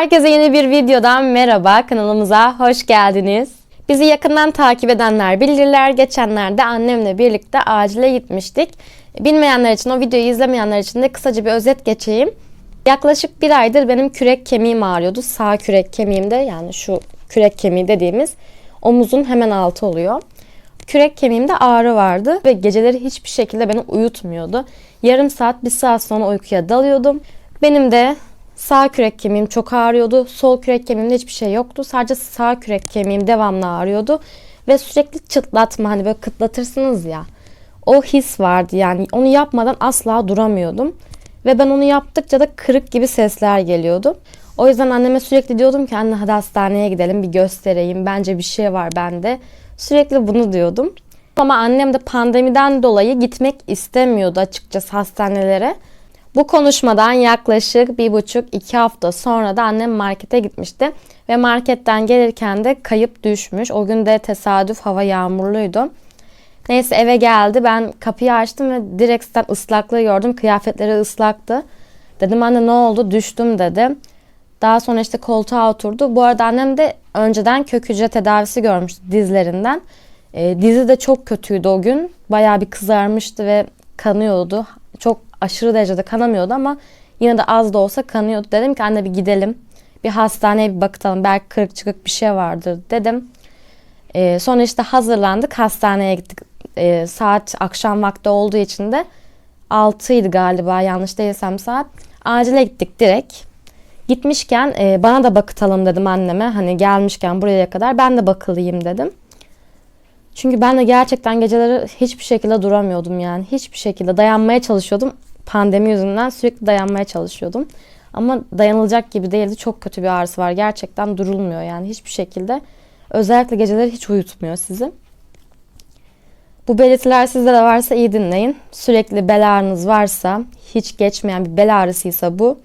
Herkese yeni bir videodan merhaba. Kanalımıza hoş geldiniz. Bizi yakından takip edenler bilirler. Geçenlerde annemle birlikte acile gitmiştik. Bilmeyenler için, o videoyu izlemeyenler için de kısaca bir özet geçeyim. Yaklaşık bir aydır benim kürek kemiğim ağrıyordu. Sağ kürek kemiğimde yani şu kürek kemiği dediğimiz omuzun hemen altı oluyor. Kürek kemiğimde ağrı vardı ve geceleri hiçbir şekilde beni uyutmuyordu. Yarım saat, bir saat sonra uykuya dalıyordum. Benim de sağ kürek kemiğim çok ağrıyordu. Sol kürek kemiğimde hiçbir şey yoktu. Sadece sağ kürek kemiğim devamlı ağrıyordu. Ve sürekli çıtlatma hani böyle kıtlatırsınız ya. O his vardı yani onu yapmadan asla duramıyordum. Ve ben onu yaptıkça da kırık gibi sesler geliyordu. O yüzden anneme sürekli diyordum ki anne hadi hastaneye gidelim bir göstereyim. Bence bir şey var bende. Sürekli bunu diyordum. Ama annem de pandemiden dolayı gitmek istemiyordu açıkçası hastanelere. Bu konuşmadan yaklaşık bir buçuk iki hafta sonra da annem markete gitmişti. Ve marketten gelirken de kayıp düşmüş. O gün de tesadüf hava yağmurluydu. Neyse eve geldi. Ben kapıyı açtım ve direkten ıslaklığı gördüm. Kıyafetleri ıslaktı. Dedim anne ne oldu? Düştüm dedi. Daha sonra işte koltuğa oturdu. Bu arada annem de önceden kök hücre tedavisi görmüştü dizlerinden. E, dizi de çok kötüydü o gün. Bayağı bir kızarmıştı ve kanıyordu. Çok aşırı derecede kanamıyordu ama yine de az da olsa kanıyordu. Dedim ki anne bir gidelim. Bir hastaneye bir bakalım. Belki kırık çıkık bir şey vardır dedim. E, sonra işte hazırlandık. Hastaneye gittik. E, saat akşam vakti olduğu için de 6'ydı galiba yanlış değilsem saat. Acile gittik direkt. Gitmişken e, bana da bakıtalım dedim anneme. Hani gelmişken buraya kadar ben de bakılayım dedim. Çünkü ben de gerçekten geceleri hiçbir şekilde duramıyordum yani. Hiçbir şekilde dayanmaya çalışıyordum. Pandemi yüzünden sürekli dayanmaya çalışıyordum. Ama dayanılacak gibi değildi. Çok kötü bir ağrısı var. Gerçekten durulmuyor yani hiçbir şekilde. Özellikle geceleri hiç uyutmuyor sizi. Bu belirtiler sizde de varsa iyi dinleyin. Sürekli bel ağrınız varsa, hiç geçmeyen bir bel ağrısıysa bu,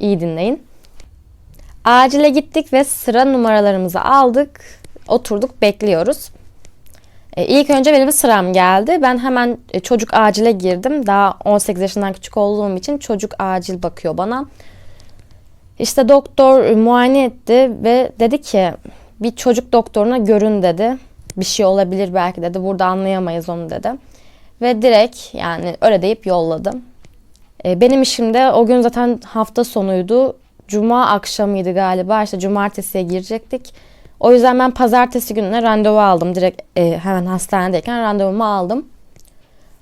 iyi dinleyin. Acile gittik ve sıra numaralarımızı aldık. Oturduk bekliyoruz. E, ilk önce benim sıram geldi. Ben hemen e, çocuk acile girdim. Daha 18 yaşından küçük olduğum için çocuk acil bakıyor bana. İşte doktor muayene etti ve dedi ki bir çocuk doktoruna görün dedi. Bir şey olabilir belki dedi. Burada anlayamayız onu dedi. Ve direkt yani öyle deyip yolladım. E, benim işim de o gün zaten hafta sonuydu. Cuma akşamıydı galiba. İşte cumartesiye girecektik. O yüzden ben pazartesi gününe randevu aldım. Direkt e, hemen hastanedeyken randevumu aldım.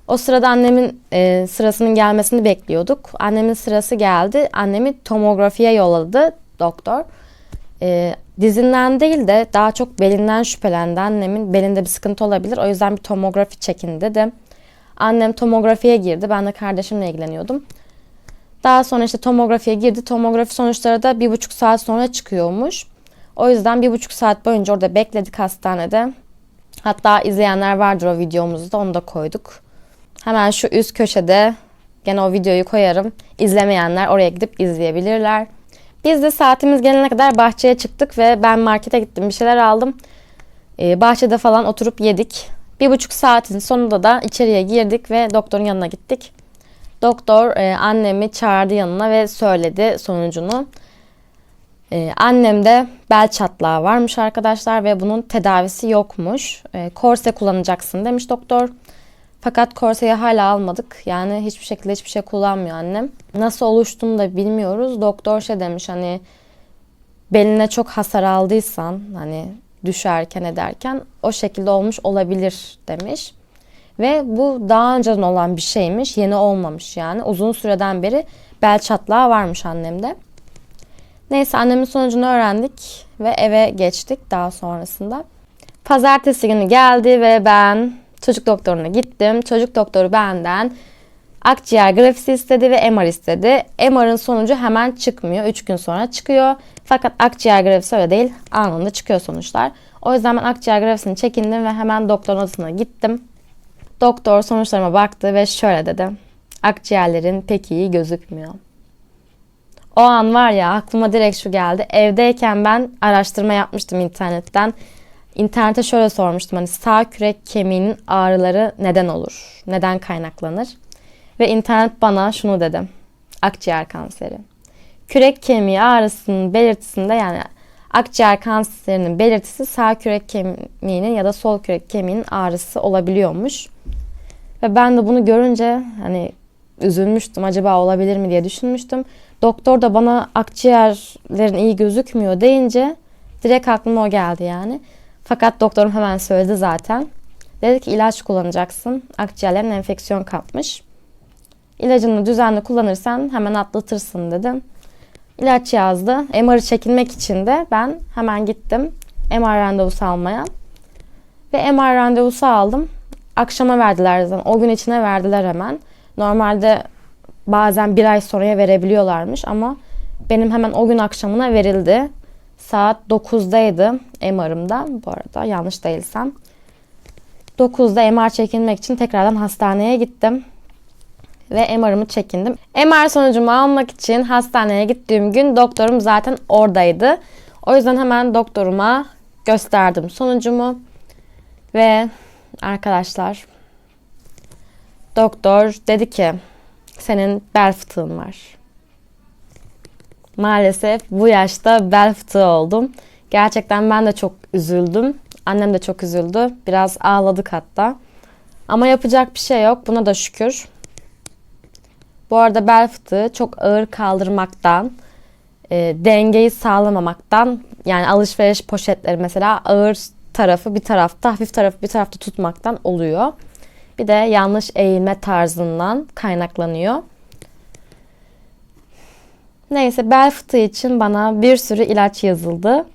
O sırada annemin e, sırasının gelmesini bekliyorduk. Annemin sırası geldi. Annemi tomografiye yolladı doktor. E, dizinden değil de daha çok belinden şüphelendi. Annemin belinde bir sıkıntı olabilir. O yüzden bir tomografi çekin dedi. Annem tomografiye girdi. Ben de kardeşimle ilgileniyordum. Daha sonra işte tomografiye girdi. Tomografi sonuçları da bir buçuk saat sonra çıkıyormuş. O yüzden bir buçuk saat boyunca orada bekledik hastanede. Hatta izleyenler vardır o videomuzda onu da koyduk. Hemen şu üst köşede gene o videoyu koyarım. İzlemeyenler oraya gidip izleyebilirler. Biz de saatimiz gelene kadar bahçeye çıktık ve ben markete gittim bir şeyler aldım. Ee, bahçede falan oturup yedik. Bir buçuk saatin sonunda da içeriye girdik ve doktorun yanına gittik. Doktor e, annemi çağırdı yanına ve söyledi sonucunu. E, annemde bel çatlağı varmış arkadaşlar ve bunun tedavisi yokmuş. E, korse kullanacaksın demiş doktor. Fakat korseyi hala almadık. Yani hiçbir şekilde hiçbir şey kullanmıyor annem. Nasıl oluştuğunu da bilmiyoruz. Doktor şey demiş hani beline çok hasar aldıysan hani düşerken ederken o şekilde olmuş olabilir demiş. Ve bu daha önceden olan bir şeymiş. Yeni olmamış yani. Uzun süreden beri bel çatlağı varmış annemde. Neyse annemin sonucunu öğrendik ve eve geçtik daha sonrasında. Pazartesi günü geldi ve ben çocuk doktoruna gittim. Çocuk doktoru benden akciğer grafisi istedi ve MR istedi. MR'ın sonucu hemen çıkmıyor. 3 gün sonra çıkıyor. Fakat akciğer grafisi öyle değil. Anında çıkıyor sonuçlar. O yüzden ben akciğer grafisini çekindim ve hemen doktorun odasına gittim. Doktor sonuçlarıma baktı ve şöyle dedi. Akciğerlerin pek iyi gözükmüyor. O an var ya aklıma direkt şu geldi. Evdeyken ben araştırma yapmıştım internetten. İnternete şöyle sormuştum hani sağ kürek kemiğinin ağrıları neden olur? Neden kaynaklanır? Ve internet bana şunu dedi. Akciğer kanseri. kürek kemiği ağrısının belirtisinde yani akciğer kanserinin belirtisi sağ kürek kemiğinin ya da sol kürek kemiğinin ağrısı olabiliyormuş. Ve ben de bunu görünce hani üzülmüştüm acaba olabilir mi diye düşünmüştüm. Doktor da bana akciğerlerin iyi gözükmüyor deyince direkt aklıma o geldi yani. Fakat doktorum hemen söyledi zaten. Dedi ki ilaç kullanacaksın. Akciğerlerin enfeksiyon kapmış. İlacını düzenli kullanırsan hemen atlatırsın dedim. İlaç yazdı. MR'ı çekilmek için de ben hemen gittim. MR randevusu almaya. Ve MR randevusu aldım. Akşama verdiler zaten. O gün içine verdiler hemen. Normalde bazen bir ay sonraya verebiliyorlarmış ama benim hemen o gün akşamına verildi. Saat 9'daydı MR'ımda bu arada yanlış değilsem. 9'da MR çekilmek için tekrardan hastaneye gittim. Ve MR'ımı çekindim. MR sonucumu almak için hastaneye gittiğim gün doktorum zaten oradaydı. O yüzden hemen doktoruma gösterdim sonucumu. Ve arkadaşlar doktor dedi ki senin bel fıtığın var. Maalesef bu yaşta bel fıtığı oldum. Gerçekten ben de çok üzüldüm. Annem de çok üzüldü. Biraz ağladık hatta. Ama yapacak bir şey yok. Buna da şükür. Bu arada bel fıtığı çok ağır kaldırmaktan, e, dengeyi sağlamamaktan, yani alışveriş poşetleri mesela ağır tarafı bir tarafta, hafif tarafı bir tarafta tutmaktan oluyor. Bir de yanlış eğilme tarzından kaynaklanıyor. Neyse bel fıtığı için bana bir sürü ilaç yazıldı.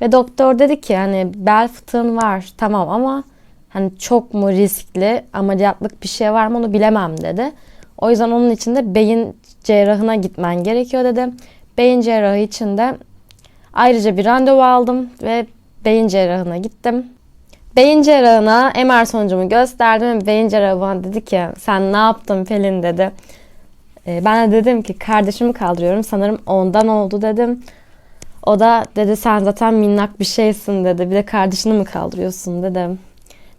Ve doktor dedi ki hani bel fıtığın var tamam ama hani çok mu riskli ameliyatlık bir şey var mı onu bilemem dedi. O yüzden onun için de beyin cerrahına gitmen gerekiyor dedi. Beyin cerrahı için de ayrıca bir randevu aldım ve beyin cerrahına gittim. Beyin cerrahına MR sonucumu gösterdim ve beyin cerrahı bana dedi ki sen ne yaptın Pelin dedi. Ee, ben de dedim ki kardeşimi kaldırıyorum sanırım ondan oldu dedim. O da dedi sen zaten minnak bir şeysin dedi. Bir de kardeşini mi kaldırıyorsun dedim.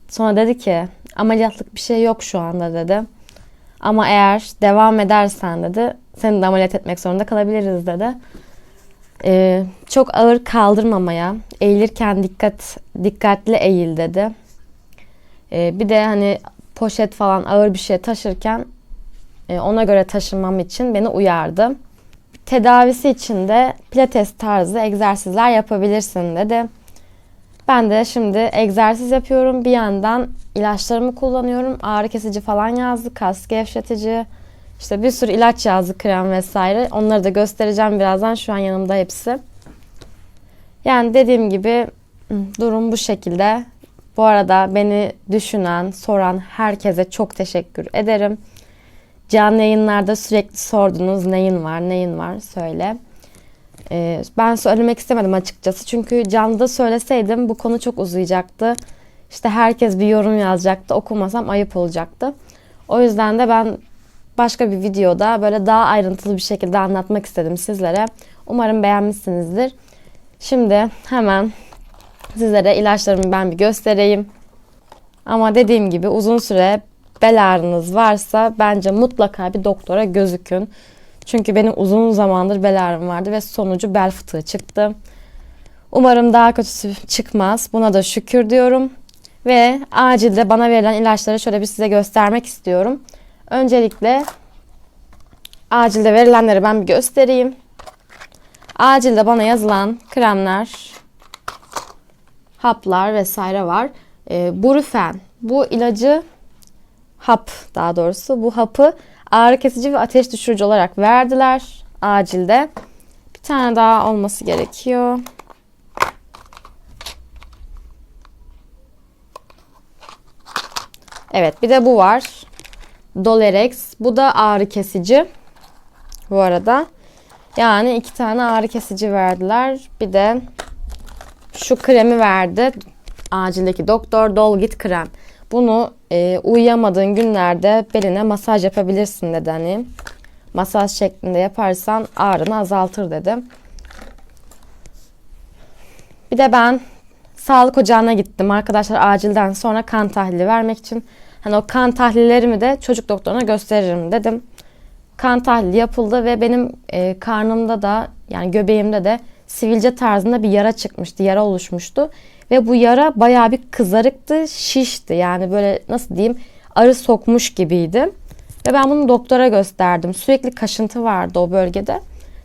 Sonra dedi ki ameliyatlık bir şey yok şu anda dedi. Ama eğer devam edersen dedi seni de ameliyat etmek zorunda kalabiliriz dedi. Ee, çok ağır kaldırmamaya, eğilirken dikkat dikkatli eğil dedi. Ee, bir de hani poşet falan ağır bir şey taşırken e, ona göre taşınmam için beni uyardı. Tedavisi için de pilates tarzı egzersizler yapabilirsin dedi. Ben de şimdi egzersiz yapıyorum. Bir yandan ilaçlarımı kullanıyorum. Ağrı kesici falan yazdı. Kas gevşetici. İşte bir sürü ilaç yazdı. Krem vesaire. Onları da göstereceğim birazdan. Şu an yanımda hepsi. Yani dediğim gibi durum bu şekilde. Bu arada beni düşünen, soran herkese çok teşekkür ederim. Canlı yayınlarda sürekli sordunuz neyin var, neyin var söyle. Ee, ben söylemek istemedim açıkçası. Çünkü canlıda söyleseydim bu konu çok uzayacaktı. İşte herkes bir yorum yazacaktı. Okumasam ayıp olacaktı. O yüzden de ben başka bir videoda böyle daha ayrıntılı bir şekilde anlatmak istedim sizlere. Umarım beğenmişsinizdir. Şimdi hemen sizlere ilaçlarımı ben bir göstereyim. Ama dediğim gibi uzun süre bel ağrınız varsa bence mutlaka bir doktora gözükün. Çünkü benim uzun zamandır bel ağrım vardı ve sonucu bel fıtığı çıktı. Umarım daha kötüsü çıkmaz. Buna da şükür diyorum. Ve acilde bana verilen ilaçları şöyle bir size göstermek istiyorum. Öncelikle acilde verilenleri ben bir göstereyim. Acilde bana yazılan kremler, haplar vesaire var. E, Brufen. Bu ilacı hap daha doğrusu bu hapı ağrı kesici ve ateş düşürücü olarak verdiler acilde. Bir tane daha olması gerekiyor. Evet bir de bu var. Dolerex. Bu da ağrı kesici. Bu arada. Yani iki tane ağrı kesici verdiler. Bir de şu kremi verdi. Acildeki doktor Dolgit krem. Bunu e, uyuyamadığın günlerde beline masaj yapabilirsin dedi hani. Masaj şeklinde yaparsan ağrını azaltır dedim. Bir de ben sağlık ocağına gittim arkadaşlar acilden sonra kan tahlili vermek için. Hani o kan tahlillerimi de çocuk doktoruna gösteririm dedim. kan tahlili yapıldı ve benim e, karnımda da yani göbeğimde de sivilce tarzında bir yara çıkmıştı, yara oluşmuştu. Ve bu yara bayağı bir kızarıktı, şişti. Yani böyle nasıl diyeyim arı sokmuş gibiydi. Ve ben bunu doktora gösterdim. Sürekli kaşıntı vardı o bölgede.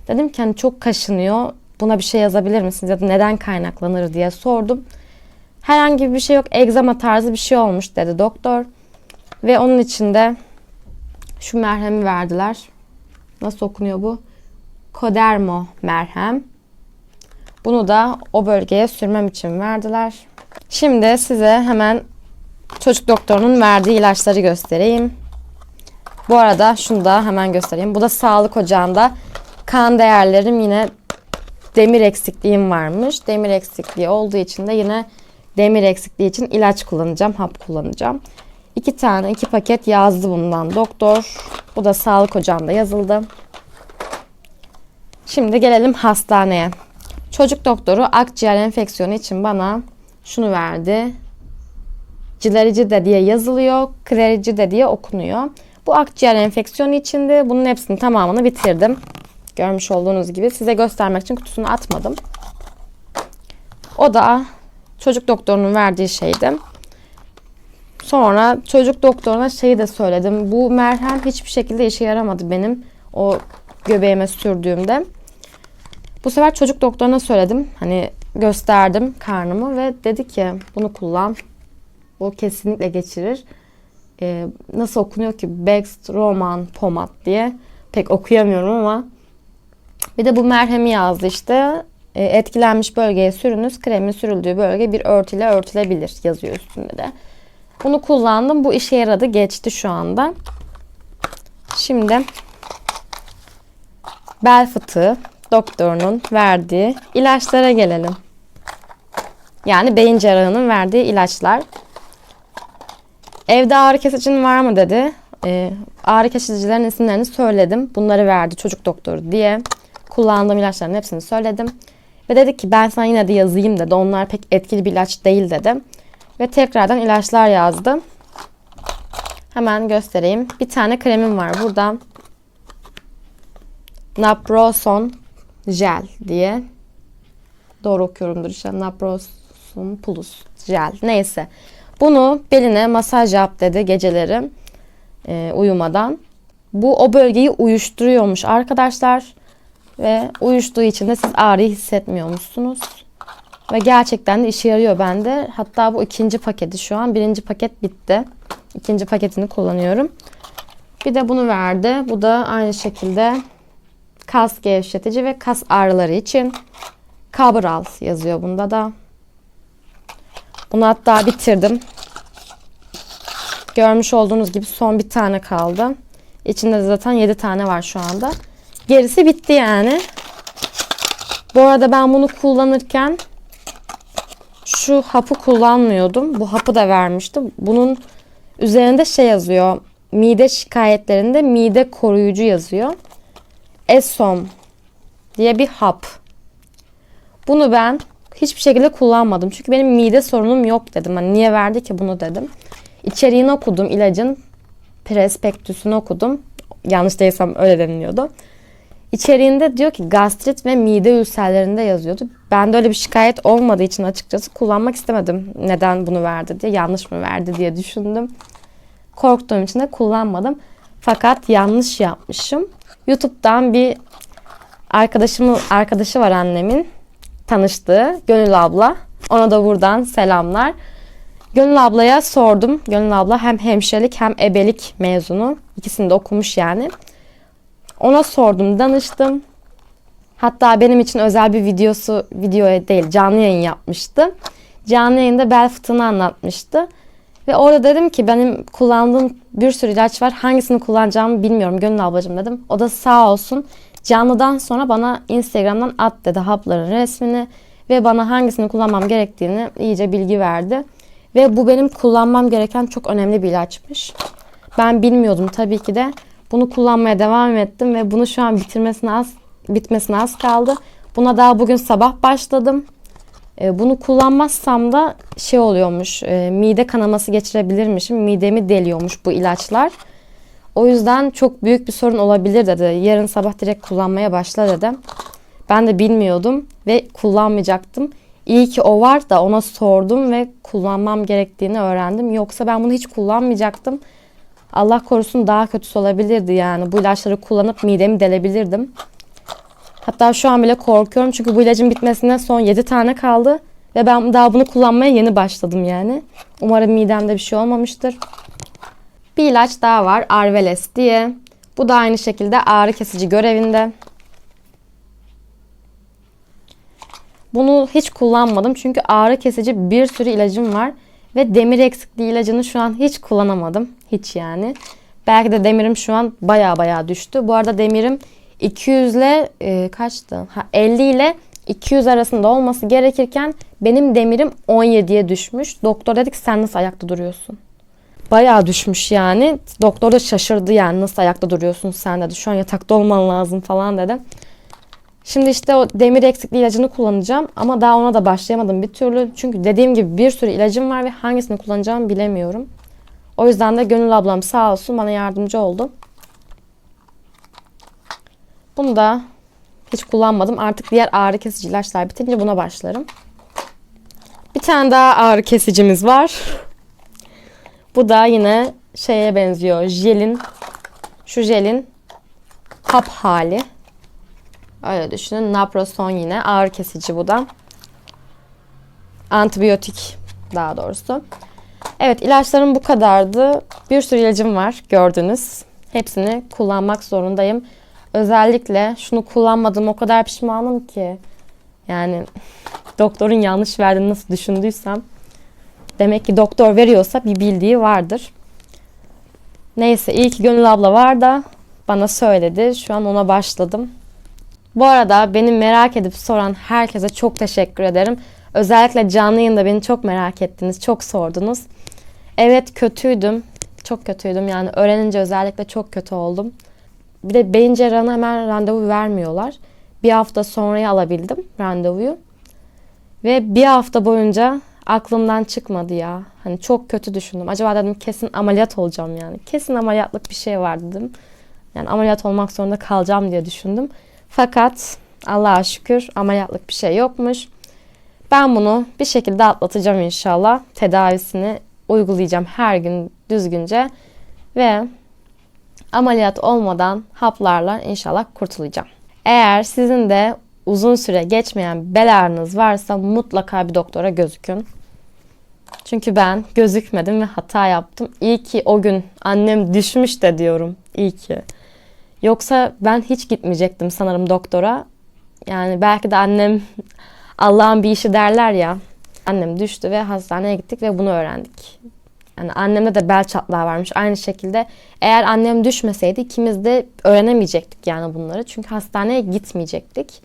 Dedim ki hani çok kaşınıyor. Buna bir şey yazabilir misiniz ya da neden kaynaklanır diye sordum. Herhangi bir şey yok. Egzama tarzı bir şey olmuş dedi doktor. Ve onun için de şu merhemi verdiler. Nasıl okunuyor bu? Kodermo merhem. Bunu da o bölgeye sürmem için verdiler. Şimdi size hemen çocuk doktorunun verdiği ilaçları göstereyim. Bu arada şunu da hemen göstereyim. Bu da sağlık ocağında kan değerlerim yine demir eksikliğim varmış. Demir eksikliği olduğu için de yine demir eksikliği için ilaç kullanacağım, hap kullanacağım. İki tane, iki paket yazdı bundan doktor. Bu da sağlık ocağında yazıldı. Şimdi gelelim hastaneye. Çocuk doktoru akciğer enfeksiyonu için bana şunu verdi. Cilericide diye yazılıyor, klericide diye okunuyor. Bu akciğer enfeksiyonu içindi. Bunun hepsini tamamını bitirdim. Görmüş olduğunuz gibi size göstermek için kutusunu atmadım. O da çocuk doktorunun verdiği şeydi. Sonra çocuk doktoruna şeyi de söyledim. Bu merhem hiçbir şekilde işe yaramadı benim o göbeğime sürdüğümde. Bu sefer çocuk doktoruna söyledim. Hani gösterdim karnımı ve dedi ki bunu kullan. Bu kesinlikle geçirir. Ee, nasıl okunuyor ki? Bext Roman Pomat diye. Pek okuyamıyorum ama. Bir de bu merhemi yazdı işte. Ee, etkilenmiş bölgeye sürünüz. Kremin sürüldüğü bölge bir örtüyle örtülebilir yazıyor üstünde de. Bunu kullandım. Bu işe yaradı. Geçti şu anda. Şimdi bel fıtığı doktorunun verdiği ilaçlara gelelim. Yani beyin cerrahının verdiği ilaçlar. Evde ağrı kesicin var mı dedi. Ee, ağrı kesicilerin isimlerini söyledim. Bunları verdi çocuk doktoru diye. Kullandığım ilaçların hepsini söyledim. Ve dedi ki ben sana yine de yazayım dedi. Onlar pek etkili bir ilaç değil dedi. Ve tekrardan ilaçlar yazdı. Hemen göstereyim. Bir tane kremim var burada. Naproson Gel diye. Doğru okuyorumdur işte. Naproson Plus Gel. Neyse. Bunu beline masaj yap dedi geceleri e, uyumadan. Bu o bölgeyi uyuşturuyormuş arkadaşlar. Ve uyuştuğu için de siz ağrıyı hissetmiyormuşsunuz. Ve gerçekten de işe yarıyor bende. Hatta bu ikinci paketi şu an. Birinci paket bitti. İkinci paketini kullanıyorum. Bir de bunu verdi. Bu da aynı şekilde kas gevşetici ve kas ağrıları için. Kabral yazıyor bunda da. Bunu hatta bitirdim. Görmüş olduğunuz gibi son bir tane kaldı. İçinde de zaten 7 tane var şu anda. Gerisi bitti yani. Bu arada ben bunu kullanırken şu hapı kullanmıyordum. Bu hapı da vermiştim. Bunun üzerinde şey yazıyor. Mide şikayetlerinde mide koruyucu yazıyor. Esom diye bir hap. Bunu ben hiçbir şekilde kullanmadım. Çünkü benim mide sorunum yok dedim. Hani niye verdi ki bunu dedim. İçeriğini okudum ilacın. Prospektüsünü okudum. Yanlış değilsem öyle deniliyordu. İçeriğinde diyor ki gastrit ve mide ülserlerinde yazıyordu. Ben de öyle bir şikayet olmadığı için açıkçası kullanmak istemedim. Neden bunu verdi diye, yanlış mı verdi diye düşündüm. Korktuğum için de kullanmadım. Fakat yanlış yapmışım. YouTube'dan bir arkadaşımın arkadaşı var annemin tanıştığı Gönül abla. Ona da buradan selamlar. Gönül ablaya sordum. Gönül abla hem hemşirelik hem ebelik mezunu. İkisini de okumuş yani. Ona sordum, danıştım. Hatta benim için özel bir videosu, videoya değil canlı yayın yapmıştı. Canlı yayında bel fıtığını anlatmıştı. Ve orada dedim ki benim kullandığım bir sürü ilaç var. Hangisini kullanacağımı bilmiyorum Gönül ablacığım dedim. O da sağ olsun canlıdan sonra bana Instagram'dan at dedi hapların resmini. Ve bana hangisini kullanmam gerektiğini iyice bilgi verdi. Ve bu benim kullanmam gereken çok önemli bir ilaçmış. Ben bilmiyordum tabii ki de. Bunu kullanmaya devam ettim ve bunu şu an bitirmesine az bitmesine az kaldı. Buna daha bugün sabah başladım. E, bunu kullanmazsam da şey oluyormuş. E, mide kanaması geçirebilirmişim. Midemi deliyormuş bu ilaçlar. O yüzden çok büyük bir sorun olabilir dedi. Yarın sabah direkt kullanmaya başla dedi. Ben de bilmiyordum ve kullanmayacaktım. İyi ki o var da ona sordum ve kullanmam gerektiğini öğrendim. Yoksa ben bunu hiç kullanmayacaktım. Allah korusun daha kötüsü olabilirdi yani. Bu ilaçları kullanıp midemi delebilirdim. Hatta şu an bile korkuyorum çünkü bu ilacın bitmesine son 7 tane kaldı. Ve ben daha bunu kullanmaya yeni başladım yani. Umarım midemde bir şey olmamıştır. Bir ilaç daha var Arveles diye. Bu da aynı şekilde ağrı kesici görevinde. Bunu hiç kullanmadım çünkü ağrı kesici bir sürü ilacım var. Ve demir eksikliği ilacını şu an hiç kullanamadım. Hiç yani. Belki de demirim şu an baya baya düştü. Bu arada demirim 200 ile e, kaçtı? Ha, 50 ile 200 arasında olması gerekirken benim demirim 17'ye düşmüş. Doktor dedi ki sen nasıl ayakta duruyorsun? Bayağı düşmüş yani. Doktor da şaşırdı yani nasıl ayakta duruyorsun sen dedi. Şu an yatakta olman lazım falan dedi. Şimdi işte o demir eksikliği ilacını kullanacağım ama daha ona da başlayamadım bir türlü. Çünkü dediğim gibi bir sürü ilacım var ve hangisini kullanacağımı bilemiyorum. O yüzden de Gönül ablam sağ olsun bana yardımcı oldu. Bunu da hiç kullanmadım. Artık diğer ağrı kesici ilaçlar bitince buna başlarım. Bir tane daha ağrı kesicimiz var. Bu da yine şeye benziyor. Jelin şu jelin hap hali. Öyle düşünün. Naproson yine ağrı kesici bu da. Antibiyotik daha doğrusu. Evet ilaçlarım bu kadardı. Bir sürü ilacım var gördünüz. Hepsini kullanmak zorundayım. Özellikle şunu kullanmadım o kadar pişmanım ki. Yani doktorun yanlış verdiğini nasıl düşündüysem. Demek ki doktor veriyorsa bir bildiği vardır. Neyse iyi ki Gönül abla var da bana söyledi. Şu an ona başladım. Bu arada beni merak edip soran herkese çok teşekkür ederim. Özellikle canlı yayında beni çok merak ettiniz, çok sordunuz. Evet kötüydüm, çok kötüydüm yani öğrenince özellikle çok kötü oldum. Bir de beyin cerrahına hemen randevu vermiyorlar. Bir hafta sonraya alabildim randevuyu. Ve bir hafta boyunca aklımdan çıkmadı ya. Hani çok kötü düşündüm. Acaba dedim kesin ameliyat olacağım yani. Kesin ameliyatlık bir şey var dedim. Yani ameliyat olmak zorunda kalacağım diye düşündüm. Fakat Allah'a şükür ameliyatlık bir şey yokmuş. Ben bunu bir şekilde atlatacağım inşallah. Tedavisini uygulayacağım her gün düzgünce ve ameliyat olmadan haplarla inşallah kurtulacağım. Eğer sizin de uzun süre geçmeyen bel ağrınız varsa mutlaka bir doktora gözükün. Çünkü ben gözükmedim ve hata yaptım. İyi ki o gün annem düşmüş de diyorum. İyi ki. Yoksa ben hiç gitmeyecektim sanırım doktora. Yani belki de annem Allah'ın bir işi derler ya. Annem düştü ve hastaneye gittik ve bunu öğrendik. Yani annemde de bel çatlağı varmış. Aynı şekilde eğer annem düşmeseydi ikimiz de öğrenemeyecektik yani bunları. Çünkü hastaneye gitmeyecektik.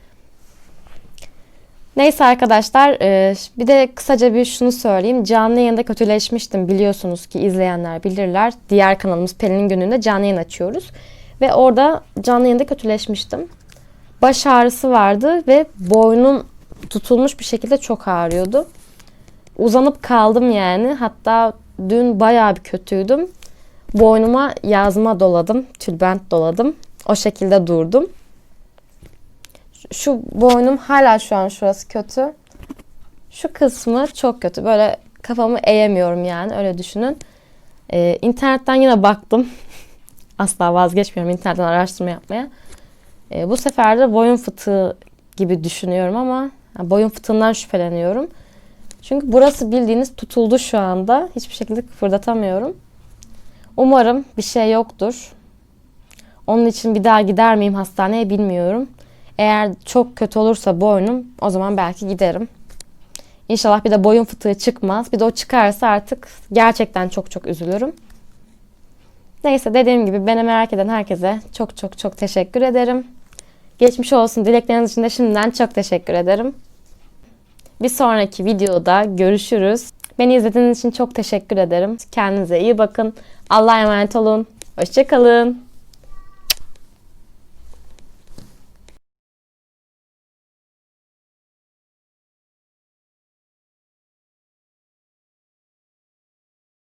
Neyse arkadaşlar e, bir de kısaca bir şunu söyleyeyim. Canlı yayında kötüleşmiştim biliyorsunuz ki izleyenler bilirler. Diğer kanalımız Pelin'in gününde canlı yayın açıyoruz. Ve orada canlı yayında kötüleşmiştim. Baş ağrısı vardı ve boynum tutulmuş bir şekilde çok ağrıyordu. Uzanıp kaldım yani. Hatta dün bayağı bir kötüydüm. Boynuma yazma doladım. Tülbent doladım. O şekilde durdum. Şu boynum hala şu an şurası kötü. Şu kısmı çok kötü. Böyle kafamı eğemiyorum yani öyle düşünün. Ee, internetten yine baktım. Asla vazgeçmiyorum internetten araştırma yapmaya. Ee, bu sefer de boyun fıtığı gibi düşünüyorum ama yani boyun fıtığından şüpheleniyorum. Çünkü burası bildiğiniz tutuldu şu anda. Hiçbir şekilde kıpırdatamıyorum. Umarım bir şey yoktur. Onun için bir daha gider miyim hastaneye bilmiyorum. Eğer çok kötü olursa boynum o zaman belki giderim. İnşallah bir de boyun fıtığı çıkmaz. Bir de o çıkarsa artık gerçekten çok çok üzülürüm. Neyse dediğim gibi beni merak eden herkese çok çok çok teşekkür ederim. Geçmiş olsun dilekleriniz için de şimdiden çok teşekkür ederim. Bir sonraki videoda görüşürüz. Beni izlediğiniz için çok teşekkür ederim. Kendinize iyi bakın. Allah'a emanet olun. Hoşçakalın.